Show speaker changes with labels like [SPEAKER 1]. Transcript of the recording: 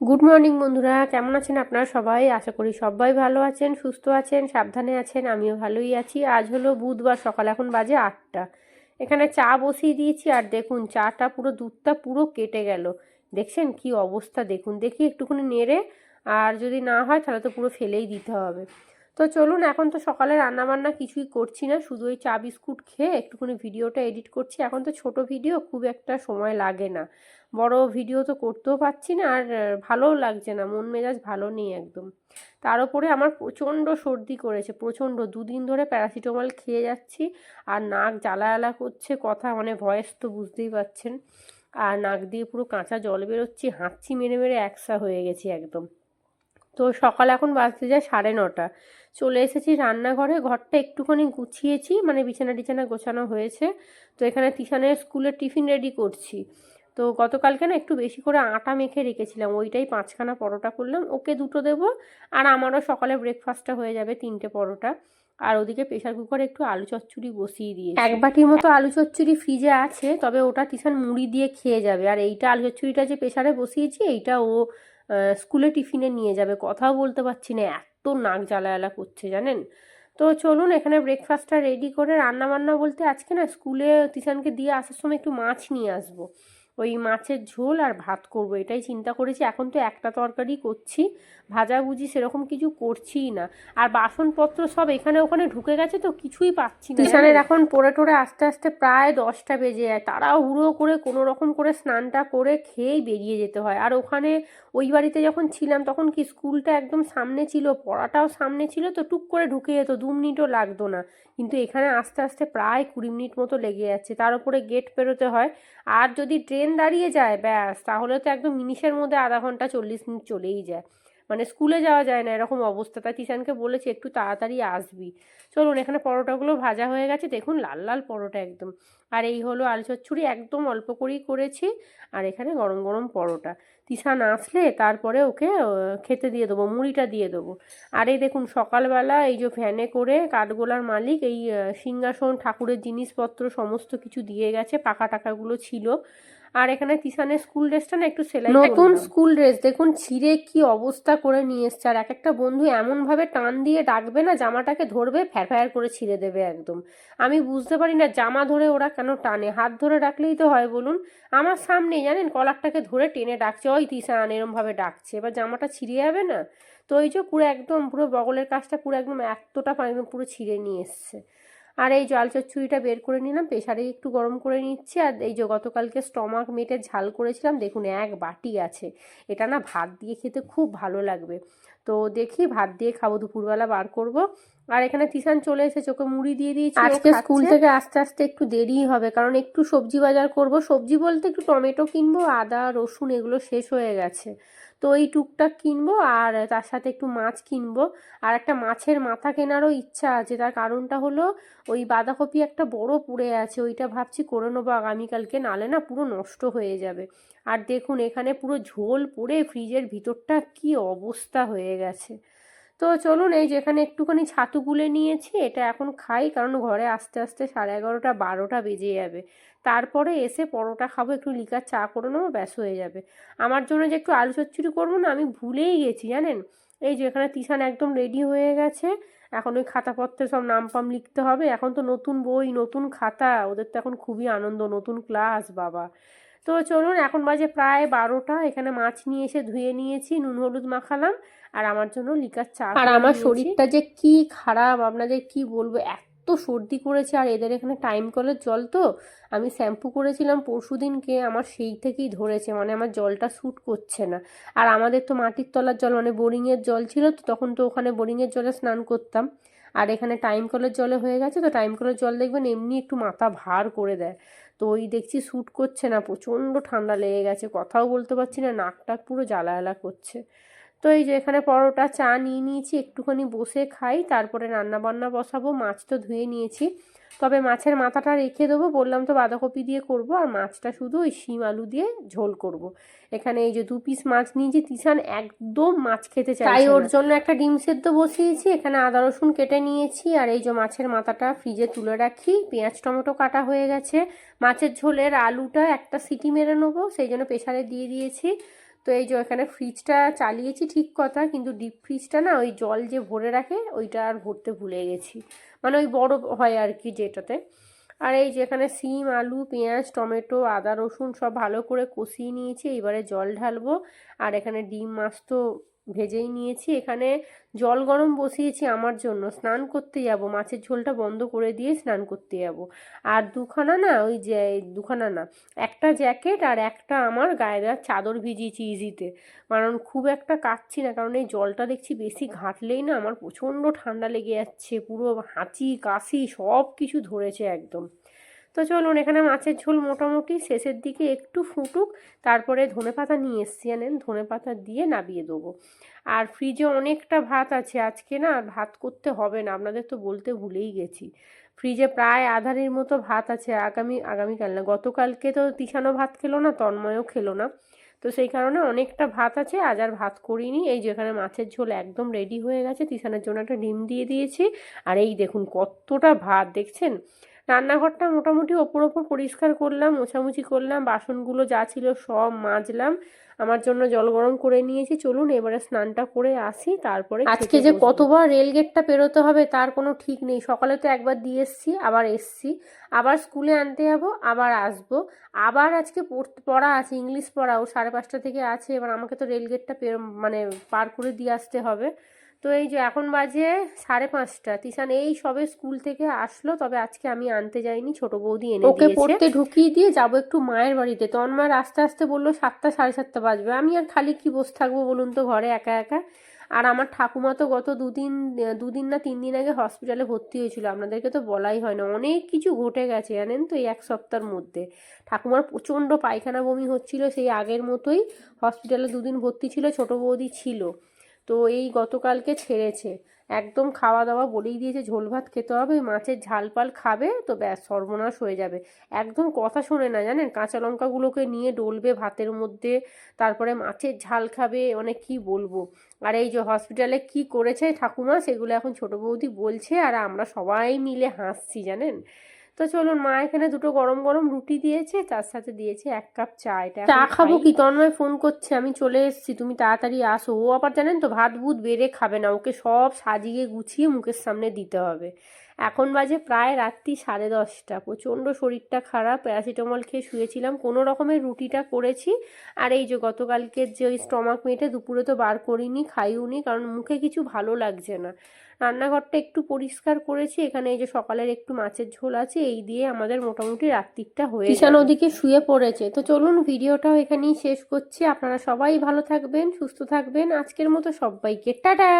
[SPEAKER 1] Good morning বন্ধুরা। কেমন আছেন আপনারা সবাই? আশা করি সবাই ভালো আছেন, সুস্থ আছেন, সাবধানে আছেন, আমিও ভালোই আছি। আজ হলো বুধবার সকাল, এখন বাজে আটটা। এখানে চা বসিয়ে দিয়েছি, আর দেখুন, চাটা পুরো, দুধটা পুরো কেটে গেল। দেখছেন কি অবস্থা? দেখুন, দেখি একটুখানি নেড়ে, আর যদি না হয়, তাহলে তো পুরো ফেলেই দিতে হবে। তো চলুন, এখন তো সকালে রান্নাবান্না কিছুই করছি না, শুধু ওই চা বিস্কুট খেয়ে একটুখানি ভিডিওটা এডিট করছি। এখন তো ছোট ভিডিও, খুব একটা সময় লাগে না। বড় ভিডিও তো করতেও পারছি না আর ভালোও লাগছে না। মন মেজাজ ভালো নেই একদম। তার উপরে আমার প্রচণ্ড সর্দি করেছে, প্রচণ্ড। দুদিন ধরে প্যারাসিটামল খেয়ে যাচ্ছি আর নাক জ্বালা জ্বালা করছে, কথা মানে ভয়েস তো বুঝতেই পাচ্ছেন আর নাক দিয়ে পুরো কাঁচা জল বেরোচ্ছি, হাঁচি মেরে মেরে একসা হয়ে গেছি একদম। তো সকাল এখন বাজতে যায় সাড়ে নটা। চলে এসেছি রান্নাঘরে, ঘরটা একটুখানি গুছিয়েছি মানে বিছানা টিছানা গোছানো হয়েছে। তো এখানে তিশানের স্কুলের টিফিন রেডি করছি। তো গতকালকে না একটু বেশি করে আটা মেখে রেখেছিলাম, ওইটাই পাঁচখানা পরোটা করলাম, ওকে দুটো দেবো আর আমারও সকালে ব্রেকফাস্টটা হয়ে যাবে তিনটে পরোটা। আর ওদিকে প্রেশার কুকারে একটু আলু চচ্চড়ি বসিয়ে দিয়ে এক বাটির মতো আলু চচ্চড়ি ফ্রিজে আছে, তবে ওটা টিশান মুড়ি দিয়ে খেয়ে যাবে। আর এইটা আলু চচ্চড়িটা যে প্রেশারে বসিয়েছি, এইটা ও স্কুলে টিফিনে নিয়ে যাবে। কথাও বলতে পারছি না, এত নাক জ্বালা করছে, জানেন? তো চলুন, এখানে ব্রেকফাস্টটা রেডি করে রান্না বান্না বলতে আজকে না স্কুলে তিশানকে দিয়ে আসার সময় একটু মাছ নিয়ে আসব। ওই মাছের ঝোল আর ভাত করব এটাই চিন্তা করেছি। এখন তো একটা তরকারি করছি ভাজাভুজি সেরকম কিছু করছিই না। আর বাসনপত্র সব এখানে ওখানে ঢুকে গেছে তো কিছুই পাচ্ছি না। কিষানের এখন পড়ে টোরে আস্তে আস্তে প্রায় দশটা বেজে যায়। তারা হুড়ো করে কোনো রকম করে স্নানটা করে খেয়েই বেরিয়ে যেতে হয়। আর ওখানে ওই বাড়িতে যখন ছিলাম তখন কি স্কুলটা একদম সামনে ছিল? পড়াটাও সামনে ছিল তো টুক করে ঢুকে যেত, দু মিনিটও লাগতো না। কিন্তু এখানে আস্তে আস্তে প্রায় কুড়ি মিনিট মতো লেগে যাচ্ছে। তার উপরে গেট পেরোতে হয়। আর যদি ট্রেন দাঁড়িয়ে যায়, ব্যাস, তাহলে তো একদম মিনিশের মধ্যে আধা ঘণ্টা চল্লিশ মিনিট চলেই যায়। মানে স্কুলে যাওয়া যায় না, এরকম অবস্থা। তাই তিশানকে বলেছি, একটু তাড়াতাড়ি আসবি। চলুন, এখানে পরোটাগুলো ভাজা হয়ে গেছে। দেখুন, লাল লাল পরোটা একদম। আর এই হলো আলু চচ্চড়ি, একদম অল্প করেই করেছি। আর এখানে গরম গরম পরোটা। তিশান আসলে তারপরে ওকে খেতে দিয়ে দেবো, মুড়িটা দিয়ে দেবো। আর এই দেখুন, সকালবেলা এই যে ভ্যানে করে কাঠগোলার মালিক, এই সিংহাসন, ঠাকুরের জিনিসপত্র, সমস্ত কিছু দিয়ে গেছে। পাকা টাকাগুলো ছিল। আর এখানে তিশানের স্কুল ড্রেসটা না একটু সেলাই নতুন স্কুল ড্রেস দেখুন ছিঁড়ে কি অবস্থা করে নিয়ে এসছে আর এক একটা বন্ধু এমনভাবে টান দিয়ে ডাকবে না জামাটাকে ধরবে ফ্যার ফ্যার করে ছিঁড়ে দেবে একদম। আমি বুঝতে পারি না জামা ধরে ওরা কেন টানে হাত ধরে ডাকলেই তো হয় বলুন। আমার সামনেই জানেন কলারটাকে ধরে টেনে ডাকছে ওই তিশান এরমভাবে ডাকছে। এবার জামাটা ছিঁড়ে যাবে না? তো ওই যে পুরো একদম পুরো বগলের কাজটা পুরো একদম এতটা একদম পুরো ছিঁড়ে নিয়ে এসছে। আর এই জল চচ্চড়িটা বের করে নিলাম প্রেশারে একটু গরম করে নিচ্ছি। আর এই যে গতকালকে স্টমাক মেটে ঝাল করেছিলাম দেখুন এক বাটি আছে। এটা না ভাত দিয়ে খেতে খুব ভালো লাগবে। তো দেখি ভাত দিয়ে খাব দুপুরবেলা বার করব। আর এখানে তিসান চলে এসেছে ওকে মুড়ি দিয়ে দিয়েছি আজকে স্কুল থেকে আস্তে আস্তে একটু দেরিই হবে কারণ একটু সবজি বাজার করব। সবজি বলতে একটু টমেটো কিনবো আদা রসুন এগুলো শেষ হয়ে গেছে। তো এই টুকটাক কিনবো আর তার সাথে একটু মাছ কিনবো। আর একটা মাছের মাথা কেনারও ইচ্ছা আছে। তার কারণটা হলো ওই বাঁধাকপি একটা বড় পুড়ে আছে। ওইটা ভাবছি করে নেব আগামীকালকে নালে না পুরো নষ্ট হয়ে যাবে। আর দেখুন, এখানে পুরো ঝোল পড়ে ফ্রিজের ভিতরটা কি অবস্থা হয়ে গেছে। তো চলুন, এই যেখানে একটুখানি ছাতু গুলে নিয়েছি। এটা এখন খাই, কারণ ঘরে আস্তে আস্তে সাড়ে এগারোটা, বারোটা বেজে যাবে। তারপরে এসে পরোটা খাব একটু লিকার চা করে নেব ব্যাস হয়ে যাবে। আমার জন্য যে একটু আলু চচ্চড়ি করব না আমি ভুলেই গেছি জানেন? এই যে এখানে তিশান একদম রেডি হয়ে গেছে এখন ওই খাতাপত্রে সব নাম পাম লিখতে হবে এখন তো নতুন বই নতুন খাতা ওদের তো এখন খুবই আনন্দ নতুন ক্লাস বাবা। তো চলুন এখন বাজে প্রায় বারোটা এখানে মাছ নিয়ে এসে ধুয়ে নিয়েছি নুন হলুদ মাখালাম আর আমার জন্য লিকার চা আর আমার শরীরটা যে কি খারাপ আপনাদের কি বলব এত সর্দি করেছে আর এদের এখানে টাইম কলের জল তো। আমি শ্যাম্পু করেছিলাম পরশু দিনকে, আমার সেই থেকেই ধরেছে মানে আমার জলটা স্যুট করছে না। আর আমাদের তো মাটির তলার জল মানে বোরিংয়ের জল ছিল তো, তখন তো ওখানে বোরিংয়ের জলে স্নান করতাম। আর এখানে টাইম কলের জলে হয়ে গেছে তো টাইম কলের জল দেখবেন এমনি একটু মাথা ভার করে দেয়। তো ওই দেখছি শ্যুট করছে না, প্রচণ্ড ঠান্ডা লেগে গেছে, কথাও বলতে পারছি না নাকটা পুরো জ্বালা করছে। তো এই যে এখানে পরোটা চা নিয়ে নিয়েছি একটুখানি বসে খাই তারপরে রান্না বান্না বসাবো মাছ তো ধুয়ে নিয়েছি। তবে মাছের মাথাটা রেখে দেবো বললাম তো বাঁধাকপি দিয়ে করব আর মাছটা শুধু ওই শিম আলু দিয়ে ঝোল করব। এখানে এই যে দু পিস মাছ নিয়েছি তিসান একদম মাছ খেতে চাই তাই ওর জন্য একটা ডিম সেদ্ধ বসিয়েছি এখানে আদা রসুন কেটে নিয়েছি আর এই যে মাছের মাথাটা ফ্রিজে তুলে রাখি পেঁয়াজ টমেটো কাটা হয়ে গেছে। মাছের ঝোলের আলুটা একটা সিটি মেরে নেব সেই জন্য প্রেশারে দিয়ে দিয়েছি। তো এই যে এখানে ফ্রিজটা চালিয়েছি ঠিক কথা, কিন্তু ডিপ ফ্রিজটা না ওই জল যে ভরে রাখে, ওইটা আর ভরতে ভুলে গেছি। মানে ওই বড় হয় আর কি যেটাতে। আর এই যে এখানে সিম, আলু, পেঁয়াজ, টমেটো, আদা, রসুন সব ভালো করে কষিয়ে নিয়েছি, এবারে জল ঢালবো। আর এখানে ডিম মাছ তো ভেজেই নিয়েছি। এখানে জল গরম বসিয়েছি আমার জন্য। স্নান করতে যাব। মাছের ঝোলটা বন্ধ করে দিয়ে স্নান করতে যাব। আর দুখানা না, ওই যে, দুখানা না, একটা জ্যাকেট আর একটা আমার গায়ে দেওয়ার চাদর ভিজিয়েছি ইজিতে। কারণ খুব একটা কাচ্ছি না, কারণ এই জলটা দেখছি বেশি ঘাঁটলেই না আমার প্রচণ্ড ঠান্ডা লেগে যাচ্ছে। পুরো হাঁচি, কাশি সব কিছু ধরেছে একদম। তো চলুন, এখানে মাছের ঝোল মোটামুটি শেষের দিকে একটু ফুটুক, তারপরে ধনে পাতা নিয়ে এসছি। জানেন ধনে পাতা দিয়ে নাবিয়ে দেবো। আর ফ্রিজে অনেকটা ভাত আছে, আজকে না আর ভাত করতে হবে না, আপনাদের তো বলতে ভুলেই গেছি। ফ্রিজে প্রায় আধারের মতো ভাত আছে, আগামী, আগামীকাল না, গতকালকে তো তিশানো ভাত খেলো না, তন্ময়ও খেলো না। তো সেই কারণে অনেকটা ভাত আছে, আজ আর ভাত করিনি। এই যেখানে মাছের ঝোল একদম রেডি হয়ে গেছে তিসানের জন্য একটা ডিম দিয়ে দিয়েছি। আর এই দেখুন কতটা ভাত, দেখছেন? রান্নাঘরটা মোটামুটি ওপর ওপর পরিষ্কার করলাম মোছামুছি করলাম বাসনগুলো যা ছিল সব মাজলাম। আমার জন্য জল গরম করে নিয়েছি। চলুন এবারে স্নানটা করে আসি তারপরে আজকে যে কতবার রেলগেটটা পেরোতে হবে তার কোনো ঠিক নেই। সকালে তো একবার দিয়ে এসছি আবার এসছি। আবার স্কুলে আনতে যাব আবার আসব। আবার আজকে পড়তে পড়া আছে ইংলিশ পড়া। ও সাড়ে পাঁচটা থেকে আছে। এবার আমাকে তো রেলগেটটা মানে পার করে দিয়ে আসতে হবে। তো এই যে এখন বাজে সাড়ে পাঁচটা। তিশান এই সবে স্কুল থেকে আসলো তবে আজকে আমি আনতে যাইনি ছোট বৌদি এনে ওকে পড়তে ঢুকিয়ে দিয়ে যাব একটু মায়ের বাড়িতে। তন্ময় আস্তে আস্তে বলল সাতটা সাড়ে সাতটা বাজবে। আমি আর খালি কি বসে থাকব বলুন তো ঘরে একা একা? আর আমার ঠাকুমা তো গত দুদিন দুদিন না তিন দিন আগে হসপিটালে ভর্তি হয়েছিল। আপনাদেরকে তো বলাই হয় না অনেক কিছু ঘটে গেছে জানেন তো এই এক সপ্তাহের মধ্যে। ঠাকুমার প্রচণ্ড পায়খানা বমি হচ্ছিল সেই আগের মতোই হসপিটালে দুদিন ভর্তি ছিল ছোট বৌদি ছিল। তো এই গতকালকে ছেড়েছে। একদম খাওয়া দাওয়া বলেই দিয়েছে ঝোল ভাত খেতে হবে, মাছের ঝাল পাল খাবে, তো ব্যাস, সর্বনাশ হয়ে যাবে। একদম কথা শোনে না, জানেন? কাঁচা লঙ্কাগুলোকে নিয়ে ডলবে ভাতের মধ্যে, তারপরে মাছের ঝাল খাবে অনেক কি বলব? আর এই যে হসপিটালে কি করেছে ঠাকুমা, সেগুলো এখন ছোট বৌদি বলছে, আর আমরা সবাই মিলে হাসছি, জানেন? তো চলুন মা এখানে দুটো গরম গরম রুটি দিয়েছে তার সাথে দিয়েছে এক কাপ চা। এটা চা খাব কি? তন্ময় ফোন করছে আমি চলে এসেছি তুমি তাড়াতাড়ি আসো। ও আবার জানেন তো ভাত ভুত বেড়ে খাবে না ওকে সব সাজিয়ে গুছিয়ে মুখের সামনে দিতে হবে। এখন বাজে প্রায় রাত্রি সাড়ে দশটা। প্রচণ্ড শরীরটা খারাপ প্যারাসিটামল খেয়ে শুয়েছিলাম কোনো রকমের রুটিটা করেছি। আর এই যে গতকালকের যে ওই স্টমাক মেটে দুপুরে তো বার করিনি খাইওনি কারণ মুখে কিছু ভালো লাগছে না। রান্নাঘরটা একটু পরিষ্কার করেছি এখানে এই যে সকালের একটু মাছের ঝোল আছে এই দিয়ে আমাদের মোটামুটি রাত্রিটা হয়ে কিষান ওদিকে শুয়ে পড়েছে। তো চলুন ভিডিওটাও এখানেই শেষ করছি। আপনারা সবাই ভালো থাকবেন সুস্থ থাকবেন। আজকের মতো সবাইকে টাটা!